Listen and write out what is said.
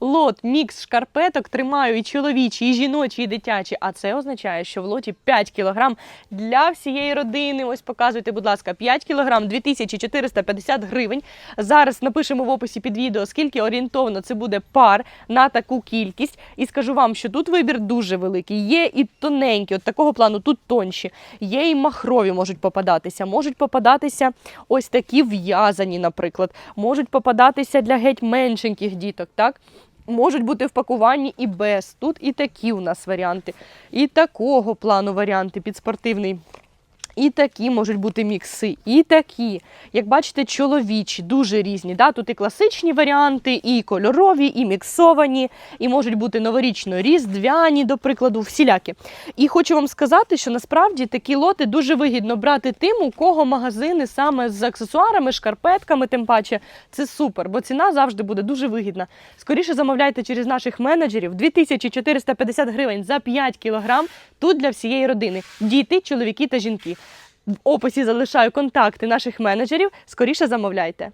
лот, мікс шкарпеток тримаю і чоловічі, і жіночі, і дитячі. А це означає, що в лоті 5 кілограм для всієї родини. Ось показуйте, будь ласка, 5 кілограм 2450 гривень. Зараз напишемо в описі під відео, скільки орієнтовно це буде пар на таку кількість. І скажу вам, що тут вибір дуже великий. Є і тоненькі, от такого плану, тут тонші. Є і махрові можуть попадатися. Можуть попадатися ось такі в'язані, наприклад. Можуть попадатися для геть меншеньких діток, так? Можуть бути в пакуванні і без. Тут і такі у нас варіанти, і такого плану варіанти під спортивний. І такі можуть бути мікси, і такі. Як бачите, чоловічі, дуже різні. Да? Тут і класичні варіанти, і кольорові, і міксовані, і можуть бути новорічно-різдвяні, до прикладу, всілякі. І хочу вам сказати, що насправді такі лоти дуже вигідно брати тим, у кого магазини саме з аксесуарами, шкарпетками, тим паче. Це супер, бо ціна завжди буде дуже вигідна. Скоріше замовляйте через наших менеджерів 2450 гривень за 5 кілограм. Тут для всієї родини. Діти, чоловіки та жінки. В описі залишаю контакти наших менеджерів. Скоріше замовляйте.